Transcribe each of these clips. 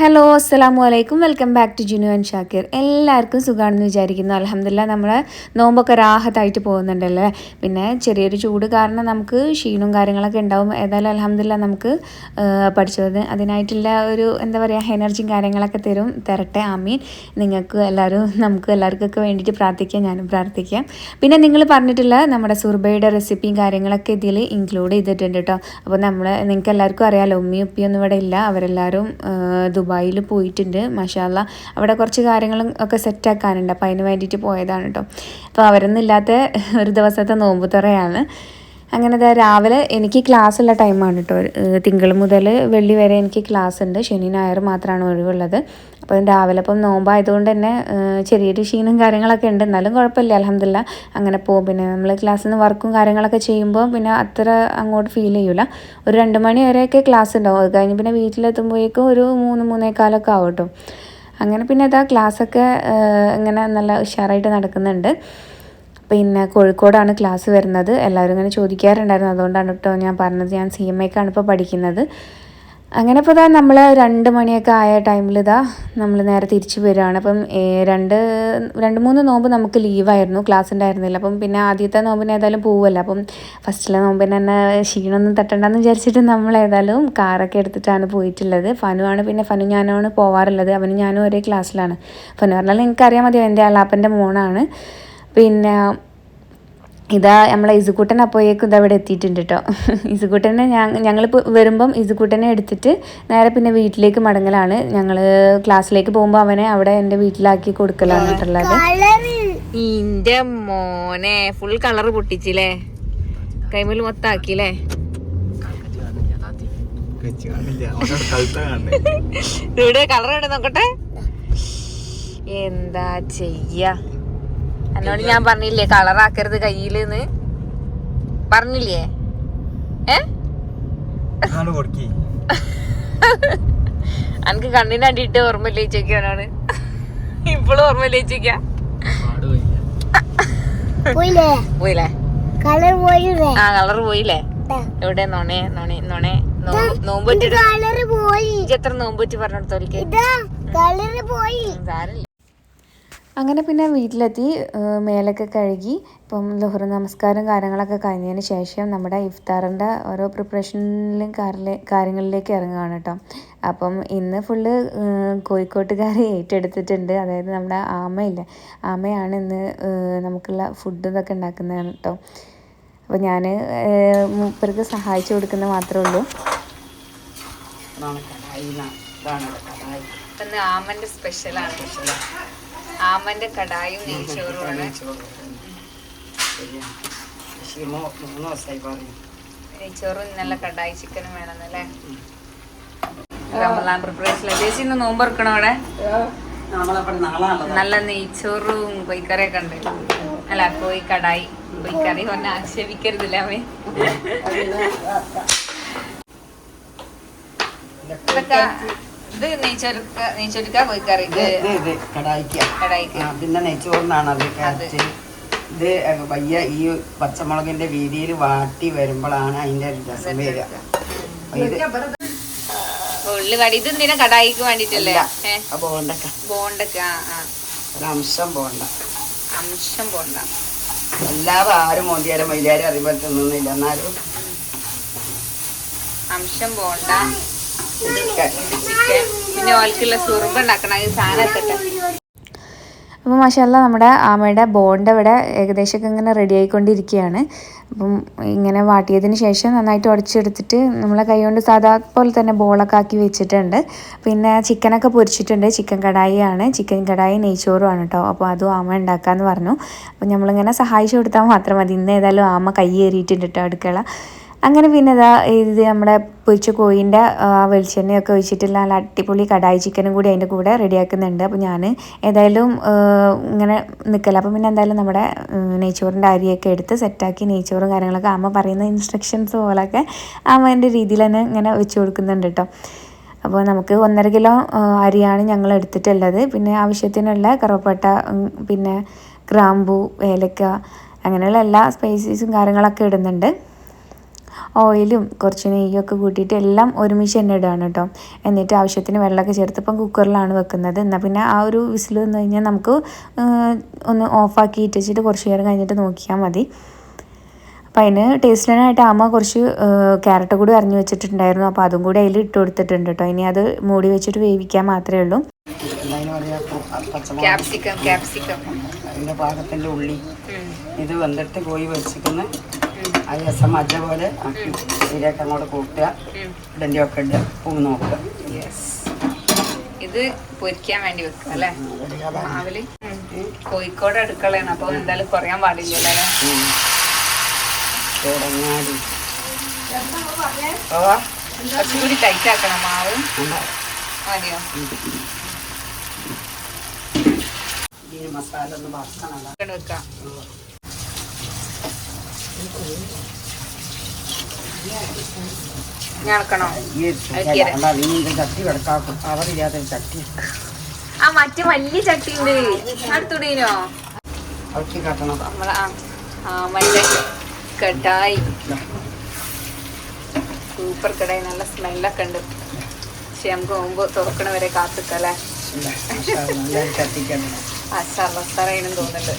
Hello അസ്സലാമു അലൈക്കും welcome back to Jinu and Shakir എല്ലാവർക്കും സുഖമാണെന്ന് വിചാരിക്കുന്നു. അലഹമില്ല നമ്മൾ നോമ്പൊക്കെ രാഹത്തായിട്ട് പോകുന്നുണ്ടല്ലേ? പിന്നെ ചെറിയൊരു ചൂട് കാരണം നമുക്ക് ക്ഷീണവും കാര്യങ്ങളൊക്കെ ഉണ്ടാവും. ഏതായാലും അലഹമില്ല നമുക്ക് പഠിച്ചത്. അതിനായിട്ടുള്ള ഒരു എന്താ പറയുക എനർജിയും കാര്യങ്ങളൊക്കെ തരും. തരട്ടെ ആമീൻ. നിങ്ങൾക്ക് എല്ലാവരും നമുക്ക് എല്ലാവർക്കൊക്കെ വേണ്ടിയിട്ട് പ്രാർത്ഥിക്കാം. ഞാനും പ്രാർത്ഥിക്കാം. പിന്നെ നിങ്ങൾ പറഞ്ഞിട്ടുള്ള നമ്മുടെ സുർബയുടെ റെസിപ്പിയും കാര്യങ്ങളൊക്കെ ഇതിൽ ഇൻക്ലൂഡ് ചെയ്തിട്ടുണ്ട് കേട്ടോ. അപ്പോൾ നമ്മൾ നിങ്ങൾക്ക് എല്ലാവർക്കും അറിയാമല്ലോ ഉമ്മയും ഉപ്പിയൊന്നും ഇവിടെ ഇല്ല. അവരെല്ലാവരും ദുബായിൽ പോയിട്ടുണ്ട് മഷാല്ല അവിടെ കുറച്ച് കാര്യങ്ങളും ഒക്കെ സെറ്റാക്കാനുണ്ട് അപ്പോൾ അതിന് വേണ്ടിയിട്ട് പോയതാണ് കേട്ടോ അപ്പോൾ അവരൊന്നും ഇല്ലാത്ത ഒരു ദിവസത്തെ നോമ്പ് തുറയാണ് അങ്ങനെ അതാ രാവിലെ എനിക്ക് ക്ലാസ് ഉള്ള ടൈമാണ് കേട്ടോ തിങ്കൾ മുതൽ വെള്ളി വരെ എനിക്ക് ക്ലാസ് ഉണ്ട് ശനി ഞായർ മാത്രമാണ് ഒഴിവുള്ളത്. അപ്പം രാവിലെ ഇപ്പം നോമ്പായതുകൊണ്ട് തന്നെ ചെറിയൊരു ക്ഷീണം കാര്യങ്ങളൊക്കെ ഉണ്ട്. എന്നാലും കുഴപ്പമില്ല. അലഹമില്ല അങ്ങനെ പോകും. പിന്നെ നമ്മൾ ക്ലാസ്സിൽ നിന്ന് വർക്കും കാര്യങ്ങളൊക്കെ ചെയ്യുമ്പോൾ പിന്നെ അത്ര അങ്ങോട്ട് ഫീൽ ചെയ്യൂല. ഒരു രണ്ട് മണി വരെയൊക്കെ ക്ലാസ് ഉണ്ടാവും. അത് കഴിഞ്ഞ് പിന്നെ വീട്ടിലെത്തുമ്പോഴേക്കും ഒരു മൂന്ന് മൂന്നേക്കാലൊക്കെ ആവും കേട്ടോ അങ്ങനെ പിന്നെ അതാ ക്ലാസ്സൊക്കെ ഇങ്ങനെ നല്ല ഉഷാറായിട്ട് നടക്കുന്നുണ്ട്. പിന്നെ കോഴിക്കോടാണ് ക്ലാസ് വരുന്നത്. എല്ലാവരും ഇങ്ങനെ ചോദിക്കാറുണ്ടായിരുന്നു. അതുകൊണ്ടാണ് കേട്ടോ ഞാൻ പറഞ്ഞത് ഞാൻ സി എം എക്കാണ് ഇപ്പോൾ പഠിക്കുന്നത്. അങ്ങനെ ഇപ്പോൾ ഇതാ നമ്മൾ രണ്ട് മണിയൊക്കെ ആയ ടൈമിൽ ഇതാ നമ്മൾ നേരെ തിരിച്ചു വരികയാണ് അപ്പം രണ്ട് രണ്ട് മൂന്ന് നോമ്പ് നമുക്ക് ലീവായിരുന്നു ക്ലാസ് ഉണ്ടായിരുന്നില്ല അപ്പം പിന്നെ ആദ്യത്തെ നോമ്പിന് ഏതായാലും പോവുമല്ലോ അപ്പം ഫസ്റ്റിലെ നോമ്പിന് തന്നെ ക്ഷീണമൊന്നും തട്ടണ്ടെന്ന് വിചാരിച്ചിട്ട് നമ്മൾ ഏതായാലും കാറൊക്കെ എടുത്തിട്ടാണ് പോയിട്ടുള്ളത്. ഫനു ആണ് പിന്നെ ഫനു ഞാനാണ് പോവാറുള്ളത്. അവനും ഞാനും ഒരേ ക്ലാസ്സിലാണ് ഫനു പറഞ്ഞാൽ എനിക്കറിയാൻ മതി എന്റെ അലാപ്പന്റെ മോണാണ് പിന്നെ ഇതാ നമ്മളെ ഇസുകൂട്ടൻ അപ്പോയേക്കും ഇതാ ഇവിടെ എത്തിയിട്ടുണ്ട് കേട്ടോ ഇസുകൂട്ടനെ ഞാൻ ഞങ്ങളിപ്പോൾ വരുമ്പം ഇസുകൂട്ടനെ എടുത്തിട്ട് നേരെ പിന്നെ വീട്ടിലേക്ക് മടങ്ങലാണ്. ഞങ്ങൾ ക്ലാസ്സിലേക്ക് പോകുമ്പോൾ അവനെ അവിടെ എന്റെ വീട്ടിലാക്കി കൊടുക്കലാണ് കേട്ടുള്ളത് നിന്റെ മോനെ ഫുൾ കളർ പൊട്ടിച്ചില്ലേ? കൈമൽ മൊത്താക്കില്ലേ ഇവിടെ കളർ ഇവിടെ നോക്കട്ടെ. എന്താ ചെയ്യാ? എന്നോട് ഞാൻ പറഞ്ഞില്ലേ കളർ ആക്കരുത് കയ്യിലെന്ന്. പറഞ്ഞില്ലേ? ഏ? അനക്ക് കണ്ണിന് അടിയിട്ട് ഓർമ്മ ചോദിക്കാനാണ് ഇപ്പോഴും ഓർമ്മ ചോദിക്ക പോയില്ലേ? ആ കളർ പോയില്ലേ? എവിടെ? നോണേ നോണേ നോണേ. നോമ്പ് എത്ര നോമ്പ് വെച്ച് പറഞ്ഞെടുത്തോലിക്ക് സാരല്ല അങ്ങനെ പിന്നെ വീട്ടിലെത്തി മേലൊക്കെ കഴുകി ഇപ്പം ലഹുറ നമസ്കാരം കാര്യങ്ങളൊക്കെ കഴിഞ്ഞതിന് ശേഷം നമ്മുടെ ഇഫ്താറിന്റെ ഓരോ പ്രിപ്പറേഷനിലും കാര്യങ്ങളിലേക്ക് ഇറങ്ങുകയാണ് കേട്ടോ. അപ്പം ഇന്ന് ഫുള്ള് കോഴിക്കോട്ടുകാർ ഏറ്റെടുത്തിട്ടുണ്ട്. അതായത് നമ്മുടെ ആമയില്ല ആമയാണ് ഇന്ന് നമുക്കുള്ള ഫുഡ് ഇതൊക്കെ ഉണ്ടാക്കുന്നത് കേട്ടോ. അപ്പോൾ ഞാൻ മൂപ്പർക്ക് സഹായിച്ചു കൊടുക്കുന്ന മാത്രമേ ഉള്ളൂ. ഇന്ന് ആമന്റെ സ്പെഷ്യലാണ് ആമന്റെ കടായും നെയ്ച്ചോറുമാണ് നെയ്ച്ചോറും നല്ല കടായി ചിക്കനും വേണമെന്നല്ലേ റമലാൻ പ്രിപ്പറേഷൻ ചേച്ചി ഇന്ന് നോമ്പ് ഇറക്കണോ അവിടെ നല്ല നെയ്ച്ചോറും കോഴിക്കറിയൊക്കെ ഉണ്ട് അല്ല കോഴി കടായി കോഴിക്കറി പറഞ്ഞ ആക്ഷേപിക്കരുതില്ല അവൻ ഇതൊക്കെ ഇത് നെയ്ച്ചോറുക്ക നെയ്ച്ചോറുക്ക കോഴിക്കറിക്ക് കടായിക്ക്. പിന്നെ നെയ്ച്ചോറിനാണ് അത്. ഇത് വയ്യ ഈ പച്ചമുളകിന്റെ വീതിയിൽ വാട്ടി വരുമ്പോഴാണ് അതിന്റെ രസം വരിക. ഉള്ളി വടി. ഇത് എന്തിനാ കടായിക്ക് വേണ്ടിട്ടല്ലേ ബോണ്ടക്ക. ബോണ്ടക്ക അംശം ബോണ്ട. അംശം ബോണ്ട. ആരും മോന്തിയാലും മൈലാരും അറിയുമ്പോൾ തിന്നുന്നില്ല. എന്നാലും അംശം ബോണ്ട. ചിക്കൻ പിന്നെ ഓൽക്കുള്ള സുറുമ്പ ഉണ്ടാക്കണം സാധനം എത്തട്ടെ അപ്പോൾ മാഷല്ല നമ്മുടെ ആമയുടെ ബോണ്ട് ഇവിടെ ഏകദേശമൊക്കെ ഇങ്ങനെ റെഡി ആയിക്കൊണ്ടിരിക്കുകയാണ്. അപ്പം ഇങ്ങനെ വാട്ടിയതിന് ശേഷം നന്നായിട്ട് ഉടച്ചെടുത്തിട്ട് നമ്മളെ കൈ കൊണ്ട് സാധാ പോലെ തന്നെ ബോളൊക്കെ ആക്കി വെച്ചിട്ടുണ്ട്. പിന്നെ ചിക്കനൊക്കെ പൊരിച്ചിട്ടുണ്ട്. ചിക്കൻ കടായിയാണ്. ചിക്കൻ കടായി നെയ്ച്ചോറുമാണ് കേട്ടോ അപ്പോൾ അതും ആമ ഉണ്ടാക്കാമെന്ന് പറഞ്ഞു. അപ്പോൾ നമ്മളിങ്ങനെ സഹായിച്ചു കൊടുത്താൽ മാത്രം മതി. ഇന്ന് ഏതായാലും ആമ കൈ ഏറിയിട്ടുണ്ട് കേട്ടോ അടുക്കള. അങ്ങനെ പിന്നെ ഇതാ ഇത് നമ്മുടെ പൊരിച്ച കോഴിന്റെ വെളിച്ചെണ്ണയൊക്കെ ഒഴിച്ചിട്ടുള്ള നല്ല അടിപൊളി കടായി ചിക്കനും കൂടി അതിന്റെ കൂടെ റെഡിയാക്കുന്നുണ്ട്. അപ്പോൾ ഞാൻ ഏതായാലും ഇങ്ങനെ നിൽക്കല. അപ്പോൾ പിന്നെ എന്തായാലും നമ്മുടെ നെയ്ച്ചോറിന്റെ അരിയൊക്കെ എടുത്ത് സെറ്റാക്കി നെയ്ച്ചോറും കാര്യങ്ങളൊക്കെ അമ്മ പറയുന്ന ഇൻസ്ട്രക്ഷൻസ് പോലൊക്കെ അമ്മേന്റെ രീതിയിൽ തന്നെ ഇങ്ങനെ വെച്ച് കൊടുക്കുന്നുണ്ട് കേട്ടോ. അപ്പോൾ നമുക്ക് ഒന്നര കിലോ അരിയാണ് ഞങ്ങൾ എടുത്തിട്ടുള്ളത്. പിന്നെ ആവശ്യത്തിനുള്ള കറുവപ്പട്ട പിന്നെ ഗ്രാമ്പു ഏലക്ക അങ്ങനെയുള്ള എല്ലാ സ്പൈസീസും കാര്യങ്ങളൊക്കെ ഇടുന്നുണ്ട്. ഓയിലും കുറച്ച് നെയ്യൊക്കെ കൂട്ടിയിട്ട് എല്ലാം ഒരുമിച്ച് തന്നെ ഇടുകയാണ് കേട്ടോ. എന്നിട്ട് ആവശ്യത്തിന് വെള്ളമൊക്കെ ചേർത്ത് ഇപ്പം കുക്കറിലാണ് വെക്കുന്നത്. എന്നാൽ പിന്നെ ആ ഒരു വിസിൽ വന്നു കഴിഞ്ഞാൽ നമുക്ക് ഒന്ന് ഓഫാക്കി ഇട്ടിച്ചിട്ട് കുറച്ച് നേരം കഴിഞ്ഞിട്ട് നോക്കിയാൽ മതി. അപ്പോൾ അതിന് ടേസ്റ്റിനായിട്ട് അമ്മ കുറച്ച് ക്യാരറ്റ് കൂടി അരിഞ്ഞു വെച്ചിട്ടുണ്ടായിരുന്നു. അപ്പോൾ അതും കൂടി അതിൽ ഇട്ട് കൊടുത്തിട്ടുണ്ട് കേട്ടോ. ഇനി അത് മൂടി വെച്ചിട്ട് വേവിക്കാൻ മാത്രമേ ഉള്ളൂ. Capsicum capsicum. അതിന്റെ പാകത്തിന്റെ ഉള്ളി. ഇത് വന്നിട്ട് കോഴി വെച്ചിരിക്കുന്ന ആ രസം മജ്ജ പോലെ ആക്കി ശരിയാക്കി അങ്ങോട്ട് കൂട്ടുക. ഇടന്റെ ഒക്കെ ഇടുക പൂവ് നോക്കുക. ഇത് പൊരിക്കാൻ വേണ്ടി വെക്കുക അല്ലേ? രാവിലെ കോഴിക്കോട് അടുക്കളയാണ്. അപ്പോൾ എന്തായാലും കുറയാൻ പാടില്ല അല്ലേ. തുടങ്ങാടി. ഓ കുറച്ചുകൂടി ടൈറ്റ് ആക്കണം മാവ്. മതിയോ? മസാല ഒന്ന് ഭക്ഷണം വെക്കാം. ഇത് ചട്ടി ആ മറ്റേ വലിയ ചട്ടി ഉണ്ട് അടുത്തുടീനോ നമ്മളെ ആ മറ്റേ കടായി. സൂപ്പർ കടായി നല്ല സ്മെല്ലൊക്കെ ഉണ്ട്. പക്ഷെ നമുക്ക് മുമ്പ് തുറക്കണവരെ കാത്തിക്കല്ലേ ഇല്ല, ആ സർവസ്തറയിനും തോന്നുന്നുണ്ട്.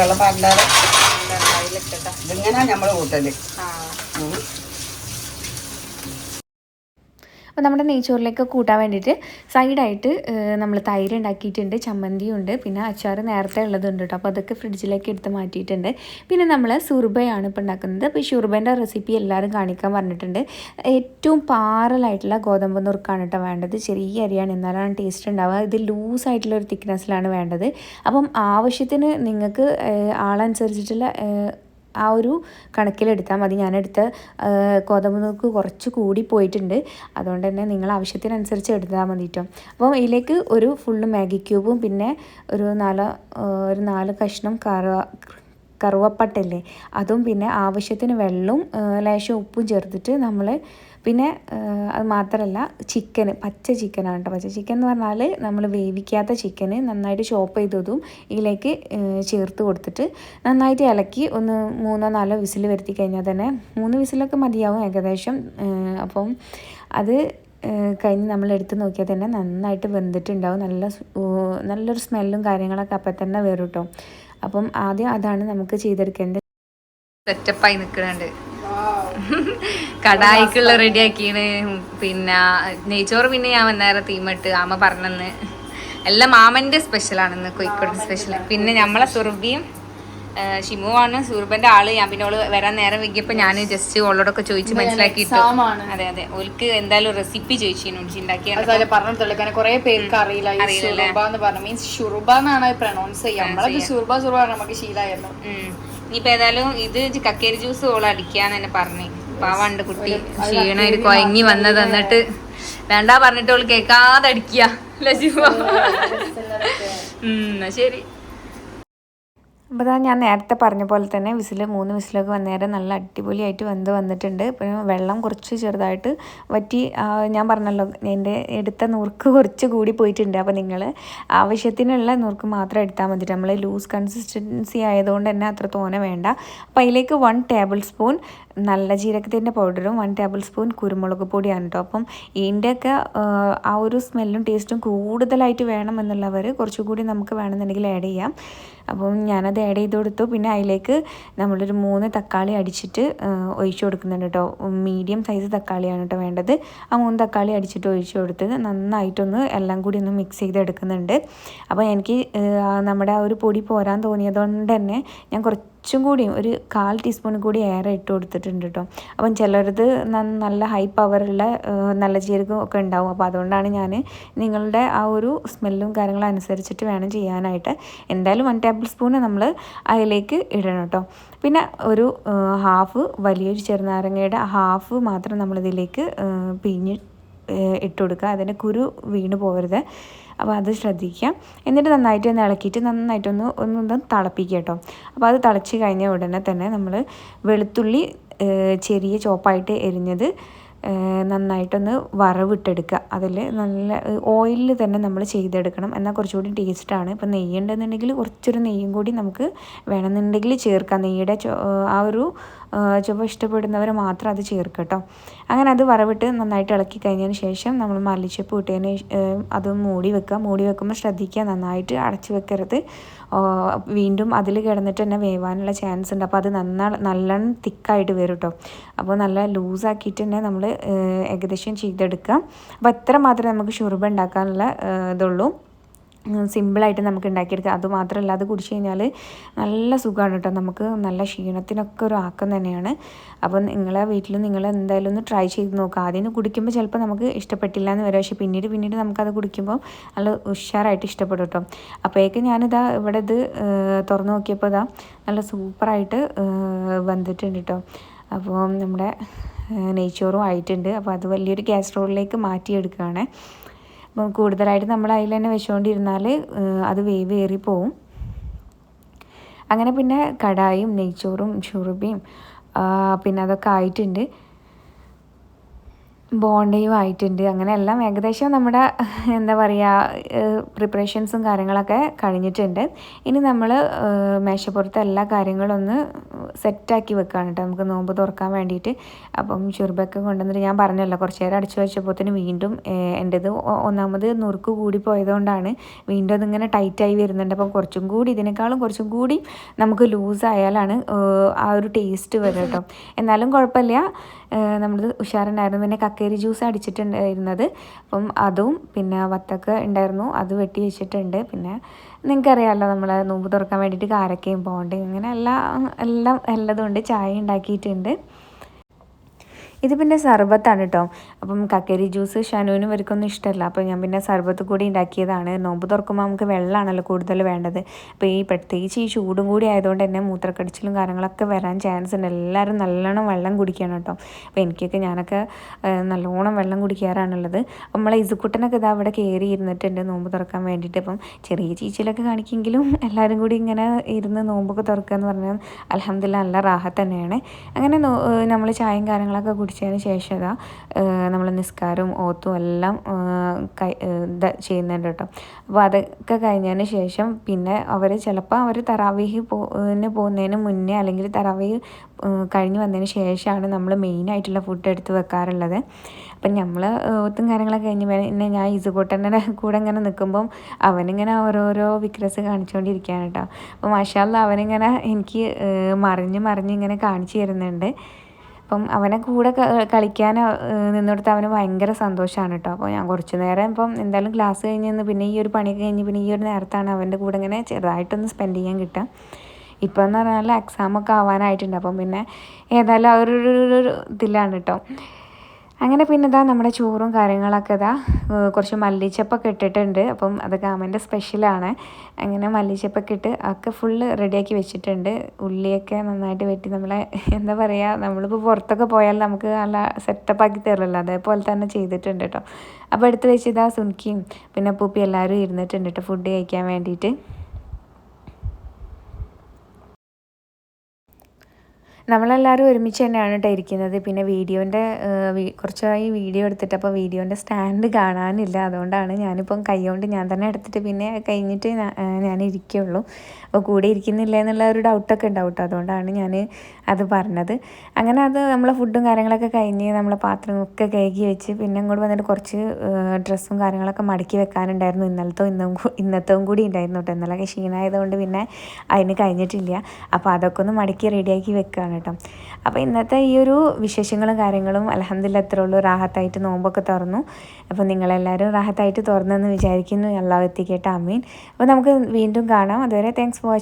വെള്ളം അതിലിട്ടാ ഇതിങ്ങനെ നമ്മൾ കൂട്ടൽ. ആ. അപ്പോൾ നമ്മുടെ നെയ്ച്ചോറിലേക്ക് കൂട്ടാൻ വേണ്ടിയിട്ട് സൈഡായിട്ട് നമ്മൾ തൈര് ഉണ്ടാക്കിയിട്ടുണ്ട് ചമ്മന്തിയുണ്ട് പിന്നെ അച്ചാർ നേരത്തെ ഉള്ളതുണ്ട് കേട്ടോ അപ്പോൾ അതൊക്കെ ഫ്രിഡ്ജിലേക്ക് എടുത്ത് മാറ്റിയിട്ടുണ്ട്. പിന്നെ നമ്മൾ സുർബയാണ് ഇപ്പോൾ ഉണ്ടാക്കുന്നത്. അപ്പോൾ ഈ ഷുർബേന്റെ റെസിപ്പി എല്ലാവരും കാണിക്കാൻ പറഞ്ഞിട്ടുണ്ട്. ഏറ്റവും പാറലായിട്ടുള്ള ഗോതമ്പ് നുറുക്കാണ് കേട്ടോ വേണ്ടത്. ചെറിയ അരിയാണ്. എന്നാലാണ് ടേസ്റ്റ് ഉണ്ടാവുക. ഇത് ലൂസ് ആയിട്ടുള്ള ഒരു തിക്നെസ്സിലാണ് വേണ്ടത്. അപ്പം ആവശ്യത്തിന് നിങ്ങൾക്ക് ആളനുസരിച്ചിട്ടുള്ള ആ ഒരു കണക്കിലെടുത്താൽ മതി. ഞാനെടുത്ത ഗോതമ്പ് കുറച്ച് കൂടി പോയിട്ടുണ്ട്. അതുകൊണ്ട് തന്നെ നിങ്ങൾ ആവശ്യത്തിനനുസരിച്ച് എടുത്താൽ മതി കേട്ടോ അപ്പോൾ ഇതിലേക്ക് ഒരു ഫുള്ള് മാഗി ക്യൂബും പിന്നെ ഒരു നാല് ഒരു നാല് കഷ്ണം കറുവ കറുവപ്പട്ടല്ലേ അതും പിന്നെ ആവശ്യത്തിന് വെള്ളവും ലേശം ഉപ്പും ചേർത്തിട്ട് നമ്മൾ പിന്നെ അത് മാത്രമല്ല ചിക്കൻ പച്ച ചിക്കനാണ് കേട്ടോ. പച്ച ചിക്കൻ എന്ന് പറഞ്ഞാൽ നമ്മൾ വേവിക്കാത്ത ചിക്കന് നന്നായിട്ട് ചോപ്പ് ചെയ്തതും ഇതിലേക്ക് ചേർത്ത് കൊടുത്തിട്ട് നന്നായിട്ട് ഇളക്കി ഒന്ന് മൂന്നോ നാലോ വിസിൽ വരുത്തി കഴിഞ്ഞാൽ തന്നെ മൂന്ന് വിസിലൊക്കെ മതിയാവും ഏകദേശം. അപ്പം അത് കഴിഞ്ഞ് നമ്മൾ എടുത്ത് നോക്കിയാൽ തന്നെ നന്നായിട്ട് വെന്തിട്ടുണ്ടാവും. നല്ല നല്ലൊരു സ്മെല്ലും കാര്യങ്ങളൊക്കെ അപ്പം തന്നെ വരും കേട്ടോ. അപ്പം ആദ്യം അതാണ് നമുക്ക് ചെയ്തെടുക്കേണ്ടത്. സെറ്റപ്പായി നിൽക്കുന്നുണ്ട്. കടായിക്കുള്ള റെഡി ആക്കിയാണ് പിന്നെ നെയ്ച്ചോറ് പിന്നെ ഞാൻ വന്നേരം തീമിട്ട് ആമ പറഞ്ഞെന്ന്. എല്ലാം മാമന്റെ സ്പെഷ്യലാണെന്ന് കോഴിക്കോട് സ്പെഷ്യൽ പിന്നെ നമ്മളെ സുറുബിയും ഷിമുവാണ്. സുറുബന്റെ ആൾ. ഞാൻ പിന്നെ ഓൾ വരാൻ നേരം വെക്കിയപ്പോ ഞാൻ ജസ്റ്റ് ഓളോടൊക്കെ ചോദിച്ച് മനസ്സിലാക്കിയിട്ടു. അതെ അതെ. ഓൾക്ക് എന്തായാലും റെസിപ്പി ചോദിച്ചു കാരണം കുറെ പേർക്ക് അറിയില്ല. എന്ന് പറഞ്ഞു. മീൻസ് ഷുർബ എന്നാണ് പ്രൊണൗൺസ് ചെയ്യുക ഷുർബ നമുക്ക് ശീലമായിരുന്നു ഇനിയിപ്പോ ഏതായാലും ഇത് കക്കേരി ജ്യൂസ് ഓൾ അടിക്കാന്ന് തന്നെ പറഞ്ഞേ. പാവാണ്ട് കുട്ടി. ക്ഷീണം ഒരു കൊയങ്ങി വന്നത് എന്നിട്ട് വേണ്ട പറഞ്ഞിട്ട് അവൾ കേൾക്കാതെ അടിക്കുക എന്നാ ശരി. അപ്പോൾ ഞാൻ നേരത്തെ പറഞ്ഞ പോലെ തന്നെ വിസിൽ മൂന്ന് വിസിലൊക്കെ വന്നേരം നല്ല അടിപൊളിയായിട്ട് വെന്ത് വന്നിട്ടുണ്ട്. പിന്നെ വെള്ളം കുറച്ച് ചെറുതായിട്ട് വറ്റി ഞാൻ പറഞ്ഞല്ലോ എന്റെ എടുത്ത നുറുക്ക് കുറച്ച് കൂടി പോയിട്ടുണ്ട്. അപ്പോൾ നിങ്ങൾ ആവശ്യത്തിനുള്ള നുറുക്ക് മാത്രം എടുത്താൽ മതി. നമ്മൾ ലൂസ് കൺസിസ്റ്റൻസി ആയതുകൊണ്ട് തന്നെ അത്ര തോന വേണ്ട. അപ്പോൾ അതിലേക്ക് വൺ ടേബിൾ സ്പൂൺ നല്ല ജീരകത്തിന്റെ പൗഡറും വൺ ടേബിൾ സ്പൂൺ കുരുമുളക് പൊടിയാണ് കേട്ടോ അപ്പം ഇതിന്റെയൊക്കെ ആ ഒരു സ്മെല്ലും ടേസ്റ്റും കൂടുതലായിട്ട് വേണം എന്നുള്ളവർ കുറച്ചുകൂടി നമുക്ക് വേണമെന്നുണ്ടെങ്കിൽ ആഡ് ചെയ്യാം. അപ്പം ഞാനത് ആഡ് ചെയ്ത് കൊടുത്തു. പിന്നെ അതിലേക്ക് നമ്മളൊരു മൂന്ന് തക്കാളി അടിച്ചിട്ട് ഒഴിച്ചു കൊടുക്കുന്നുണ്ട് കേട്ടോ മീഡിയം സൈസ് തക്കാളിയാണ് കേട്ടോ വേണ്ടത്. ആ മൂന്ന് തക്കാളി അടിച്ചിട്ട് ഒഴിച്ചു കൊടുത്ത് നന്നായിട്ടൊന്ന് എല്ലാം കൂടി ഒന്ന് മിക്സ് ചെയ്തെടുക്കുന്നുണ്ട്. അപ്പോൾ എനിക്ക് നമ്മുടെ ആ ഒരു പൊടി പോരാൻ തോന്നിയതുകൊണ്ട് തന്നെ ഞാൻ കുറച്ച് കുറച്ചും കൂടി ഒരു കാൽ ടീസ്പൂൺ കൂടി ഏറെ ഇട്ട് കൊടുത്തിട്ടുണ്ട് കേട്ടോ അപ്പം ചിലരത് നല്ല ഹൈ പവറുള്ള നല്ല ജീരകം ഒക്കെ ഉണ്ടാവും. അപ്പോൾ അതുകൊണ്ടാണ് ഞാൻ നിങ്ങളുടെ ആ ഒരു സ്മെല്ലും കാര്യങ്ങളും അനുസരിച്ചിട്ട് വേണം ചെയ്യാനായിട്ട്. എന്തായാലും വൺ ടേബിൾ സ്പൂൺ നമ്മൾ അതിലേക്ക് ഇടണം കേട്ടോ പിന്നെ ഒരു ഹാഫ് വലിയൊരു ചെറുനാരങ്ങയുടെ ഹാഫ് മാത്രം നമ്മളിതിലേക്ക് പിഴിഞ്ഞ് ഇട്ട് കൊടുക്കുക. അതിന്റെ കുരു വീണ് പോകരുത്. അപ്പോൾ അത് ശ്രദ്ധിക്കുക. എന്നിട്ട് നന്നായിട്ട് ഒന്ന് ഇളക്കിയിട്ട് നന്നായിട്ടൊന്ന് ഒന്നൊന്ന് തിളപ്പിക്കുക കേട്ടോ. അപ്പോൾ അത് തിളച്ച് കഴിഞ്ഞ ഉടനെ തന്നെ നമ്മൾ വെളുത്തുള്ളി ചെറിയ ചോപ്പായിട്ട് എരിഞ്ഞത് നന്നായിട്ടൊന്ന് വറവിട്ടെടുക്കുക. അതിൽ നല്ല ഓയിലിൽ തന്നെ നമ്മൾ ചെയ്തെടുക്കണം. എന്നാൽ കുറച്ചുകൂടി ടേസ്റ്റാണ് ഇപ്പം നെയ്യ് ഉണ്ടെന്നുണ്ടെങ്കിൽ കുറച്ചൊരു നെയ്യും കൂടി നമുക്ക് വേണമെന്നുണ്ടെങ്കിൽ ചേർക്കാം. നെയ്യുടെ ആ ഒരു ചുവ ഇഷ്ടപ്പെടുന്നവർ മാത്രം അത് ചേർക്കുക കേട്ടോ. അങ്ങനെ അത് വറവിട്ട് നന്നായിട്ട് ഇളക്കി കഴിഞ്ഞതിന് ശേഷം നമ്മൾ മല്ലിച്ചപ്പ് ഇട്ടതിന് അത് മൂടി വെക്കുക. മൂടി വെക്കുമ്പോൾ ശ്രദ്ധിക്കുക. നന്നായിട്ട് അടച്ചു വെക്കരുത്. വീണ്ടും അതിൽ കിടന്നിട്ട് തന്നെ വേവാനുള്ള ചാൻസ് ഉണ്ട്. അപ്പോൾ അത് നന്നാ നല്ലോണം തിക്കായിട്ട് വരും കേട്ടോ അപ്പോൾ നല്ല ലൂസാക്കിയിട്ട് തന്നെ നമ്മൾ ഏകദേശം ചെയ്തെടുക്കുക അപ്പോൾ അത്ര മാത്രമേ നമുക്ക് ഷുർബ ഉണ്ടാക്കാനുള്ള ഇതുള്ളൂ. സിമ്പിളായിട്ട് നമുക്ക് ഉണ്ടാക്കിയെടുക്കാം. അതുമാത്രമല്ല അത് കുടിച്ച് കഴിഞ്ഞാൽ നല്ല സുഖമാണ് കേട്ടോ. നമുക്ക് നല്ല ക്ഷീണത്തിനൊക്കെ ഒരു ആക്കം തന്നെയാണ്. അപ്പം നിങ്ങളെ വീട്ടിൽ നിങ്ങൾ എന്തായാലും ഒന്ന് ട്രൈ ചെയ്ത് നോക്കുക ആദ്യം കുടിക്കുമ്പോൾ ചിലപ്പോൾ നമുക്ക് ഇഷ്ടപ്പെട്ടില്ല എന്ന് വരും. പക്ഷേ പിന്നീട് പിന്നീട് നമുക്കത് കുടിക്കുമ്പോൾ നല്ല ഉഷാറായിട്ട് ഇഷ്ടപ്പെടും കേട്ടോ. അപ്പോഴേക്ക് ഞാനിതാ ഇവിടെ ഇത് തുറന്നു നോക്കിയപ്പോൾ ഇതാ നല്ല സൂപ്പറായിട്ട് വന്നിട്ടുണ്ട് കേട്ടോ. അപ്പോൾ നമ്മുടെ നെയ്ച്ചോറും ആയിട്ടുണ്ട്. അപ്പോൾ അത് വലിയൊരു കാസറോളിലേക്ക് മാറ്റിയെടുക്കുകയാണ്. അപ്പം കൂടുതലായിട്ട് നമ്മൾ അതിൽ തന്നെ വെച്ചുകൊണ്ടിരുന്നാൽ അത് വേവ് ഏറിപ്പോവും അങ്ങനെ പിന്നെ കടായും നെയ്ച്ചോറും ഷുറുബിയും പിന്നെ അതൊക്കെ ആയിട്ടുണ്ട്. ബോണ്ടയും ആയിട്ടുണ്ട്. അങ്ങനെ എല്ലാം ഏകദേശം നമ്മുടെ എന്താ പറയുക പ്രിപ്പറേഷൻസും കാര്യങ്ങളൊക്കെ കഴിഞ്ഞിട്ടുണ്ട്. ഇനി നമ്മൾ മേശപ്പുറത്തെ എല്ലാ കാര്യങ്ങളും ഒന്ന് സെറ്റാക്കി വെക്കുകയാണ് കേട്ടോ. നമുക്ക് നോമ്പ് തുറക്കാൻ വേണ്ടിയിട്ട്. അപ്പം ചുരുബൊക്കെ കൊണ്ടുവന്നിട്ട് ഞാൻ പറഞ്ഞല്ലോ കുറച്ച് നേരം അടിച്ചു വെച്ചപ്പോഴത്തേന് വീണ്ടും എന്റെത് ഒന്നാമത് നുറുക്ക് കൂടി പോയതുകൊണ്ടാണ് വീണ്ടും അതിങ്ങനെ ടൈറ്റായി വരുന്നുണ്ട്. അപ്പം കുറച്ചും കൂടി ഇതിനേക്കാളും കുറച്ചും കൂടി നമുക്ക് ലൂസ് ആയാലാണ് ആ ഒരു ടേസ്റ്റ് വരും കേട്ടോ. എന്നാലും കുഴപ്പമില്ല. നമ്മൾ ഉഷാറുണ്ടായിരുന്നു. പിന്നെ കക്കേരി ജ്യൂസ് അടിച്ചിട്ടുണ്ടായിരുന്നത്. അപ്പം അതും പിന്നെ വത്തക്ക ഉണ്ടായിരുന്നു. അത് വെട്ടി വെച്ചിട്ടുണ്ട്. പിന്നെ നിങ്ങൾക്കറിയാമല്ലോ നമ്മൾ നോമ്പ് തുറക്കാൻ വേണ്ടിയിട്ട് കാരക്കയും പോകണ്ടേ ഇങ്ങനെ എല്ലാം എല്ലാം എല്ലതും ഉണ്ട് ചായ ഉണ്ടാക്കിയിട്ടുണ്ട്. ഇത് പിന്നെ സർബത്താണ് കേട്ടോ അപ്പം കക്കരി ജ്യൂസ് ഷനുവിനും ഇവർക്കൊന്നും ഇഷ്ടമല്ല അപ്പോൾ ഞാൻ പിന്നെ സർബത്ത് കൂടി ഉണ്ടാക്കിയതാണ്. നോമ്പ് തുറക്കുമ്പോൾ നമുക്ക് വെള്ളമാണല്ലോ കൂടുതൽ വേണ്ടത്. അപ്പോൾ ഈ പ്രത്യേകിച്ച് ഈ ചൂടും കൂടി ആയതുകൊണ്ട് തന്നെ മൂത്രക്കടിച്ചിലും കാര്യങ്ങളൊക്കെ വരാൻ ചാൻസ് ഉണ്ട്. എല്ലാവരും നല്ലോണം വെള്ളം കുടിക്കണം കേട്ടോ അപ്പോൾ എനിക്കൊക്കെ ഞാനൊക്കെ നല്ലോണം വെള്ളം കുടിക്കാറാണുള്ളത്. അപ്പം നമ്മളെ ഇസുക്കുട്ടനൊക്കെ ഇതാ അവിടെ കയറി ഇരുന്നിട്ടുണ്ട് നോമ്പ് തുറക്കാൻ വേണ്ടിയിട്ട്. അപ്പം ചെറിയ ചീച്ചിലൊക്കെ കാണിക്കെങ്കിലും എല്ലാവരും കൂടി ഇങ്ങനെ ഇരുന്ന് നോമ്പൊക്കെ തുറക്കുക എന്ന് പറഞ്ഞാൽ അലഹമില്ല നല്ല റാഹത്ത് തന്നെയാണ്. അങ്ങനെ നമ്മൾ ചായയും കാര്യങ്ങളൊക്കെ കുടിച്ചതിന് ശേഷം ഇതാ നമ്മൾ നിസ്കാരവും ഓത്തും എല്ലാം ചെയ്യുന്നുണ്ട് കേട്ടോ. അപ്പോൾ അതൊക്കെ കഴിഞ്ഞതിന് ശേഷം പിന്നെ അവർ ചിലപ്പോൾ അവർ തറാവീഹ് പോന്ന് പോകുന്നതിന് മുന്നേ അല്ലെങ്കിൽ തറാവീഹ് കഴിഞ്ഞ് വന്നതിന് ശേഷമാണ് നമ്മൾ മെയിനായിട്ടുള്ള ഫുഡ് എടുത്ത് വെക്കാറുള്ളത്. അപ്പം നമ്മൾ ഓത്തും കാര്യങ്ങളൊക്കെ കഴിഞ്ഞ് പിന്നെ ഞാൻ ഇസുകൂട്ടന്റെ കൂടെ ഇങ്ങനെ നിൽക്കുമ്പം അവനിങ്ങനെ ഓരോരോ വിക്രസ് കാണിച്ചുകൊണ്ടിരിക്കുകയാണ് കേട്ടോ. അപ്പോൾ മാഷാല്ല അവനിങ്ങനെ എനിക്ക് മറിഞ്ഞ് മറിഞ്ഞ് ഇങ്ങനെ കാണിച്ചു തരുന്നുണ്ട്. അപ്പം അവനെ കൂടെ കളിക്കാൻ നിന്നിടത്ത് അവന് ഭയങ്കര സന്തോഷമാണ് കേട്ടോ അപ്പോൾ ഞാൻ കുറച്ച് നേരം ഇപ്പം എന്തായാലും ക്ലാസ് കഴിഞ്ഞ് നിന്ന് പിന്നെ ഈ ഒരു പണി കഴിഞ്ഞ് പിന്നെ ഈ ഒരു നേരത്താണ് അവന്റെ കൂടെ ഇങ്ങനെ ചെറുതായിട്ടൊന്ന് സ്പെൻഡ് ചെയ്യാൻ കിട്ടുക. ഇപ്പം എന്ന് പറഞ്ഞാൽ എക്സാമൊക്കെ ആവാനായിട്ടുണ്ട്. അപ്പം പിന്നെ ഏതായാലും അവരൊരു ഇതിലാണ് കേട്ടോ അങ്ങനെ പിന്നെ ഇതാ നമ്മുടെ ചോറും കാര്യങ്ങളൊക്കെ ഇതാ കുറച്ച് മല്ലിച്ചപ്പൊക്കെ ഇട്ടിട്ടുണ്ട്. അപ്പം അതൊക്കെ അമ്മേന്റെ സ്പെഷ്യലാണ് അങ്ങനെ മല്ലിച്ചപ്പൊക്കെ ഇട്ട് ഒക്കെ ഫുള്ള് റെഡിയാക്കി വെച്ചിട്ടുണ്ട്. ഉള്ളിയൊക്കെ നന്നായിട്ട് വെട്ടി നമ്മളെ എന്താ പറയുക നമ്മളിപ്പോൾ പുറത്തൊക്കെ പോയാൽ നമുക്ക് നല്ല സെറ്റപ്പ് ആക്കി തരുമല്ലോ. അതേപോലെ തന്നെ ചെയ്തിട്ടുണ്ട് കേട്ടോ അപ്പോൾ എടുത്ത് വെച്ച് ഇതാ സുൻക്കിയും പിന്നെ പൂപ്പി എല്ലാവരും ഇരുന്നിട്ടുണ്ട് കേട്ടോ ഫുഡ് കഴിക്കാൻ വേണ്ടിയിട്ട്. നമ്മളെല്ലാവരും ഒരുമിച്ച് തന്നെയാണ് കേട്ടോ ഇരിക്കുന്നത്. പിന്നെ വീഡിയോന്റെ കുറച്ചായി വീഡിയോ എടുത്തിട്ട് അപ്പോൾ വീഡിയോന്റെ സ്റ്റാൻഡ് കാണാനില്ല. അതുകൊണ്ടാണ് ഞാനിപ്പം കൈകൊണ്ട് ഞാൻ തന്നെ എടുത്തിട്ട് പിന്നെ കഴിഞ്ഞിട്ട് ഞാൻ ഇരിക്കുള്ളൂ. അപ്പോൾ കൂടെ ഇരിക്കുന്നില്ല എന്നുള്ള ഒരു ഡൗട്ടൊക്കെ ഉണ്ടാവും അതുകൊണ്ടാണ് ഞാൻ അത് പറഞ്ഞത്. അങ്ങനെ അത് നമ്മളെ ഫുഡും കാര്യങ്ങളൊക്കെ കഴിഞ്ഞ് നമ്മളെ പാത്രമൊക്കെ കഴുകി വെച്ച് പിന്നെ ഇങ്ങോട്ട് വന്നിട്ട് കുറച്ച് ഡ്രസ്സും കാര്യങ്ങളൊക്കെ മടക്കി വെക്കാനുണ്ടായിരുന്നു. ഇന്നലത്തെ ഇന്നും ഇന്നത്തവും കൂടി ഉണ്ടായിരുന്നു കേട്ടോ. ഇന്നലെ ക്ഷീണമായതുകൊണ്ട് പിന്നെ അതിന് കഴിഞ്ഞിട്ടില്ല. അപ്പോൾ അതൊക്കെ ഒന്ന് മടക്കി റെഡിയാക്കി വെക്കുകയാണ് കേട്ടോ. അപ്പോൾ ഇന്നത്തെ ഈ ഒരു വിശേഷങ്ങളും കാര്യങ്ങളും അലഹമ്മദില്ല അത്രേ ഉള്ളൂ. റാഹത്തായിട്ട് നോമ്പൊക്കെ തുറന്നു. അപ്പോൾ നിങ്ങളെല്ലാവരും റാഹത്തായിട്ട് തുറന്നെന്ന് വിചാരിക്കുന്നു. അള്ളാഹ് എത്തിക്കട്ടെ. അമീൻ അപ്പോൾ നമുക്ക് വീണ്ടും കാണാം. അതുവരെ താങ്ക്സ് ഫോർ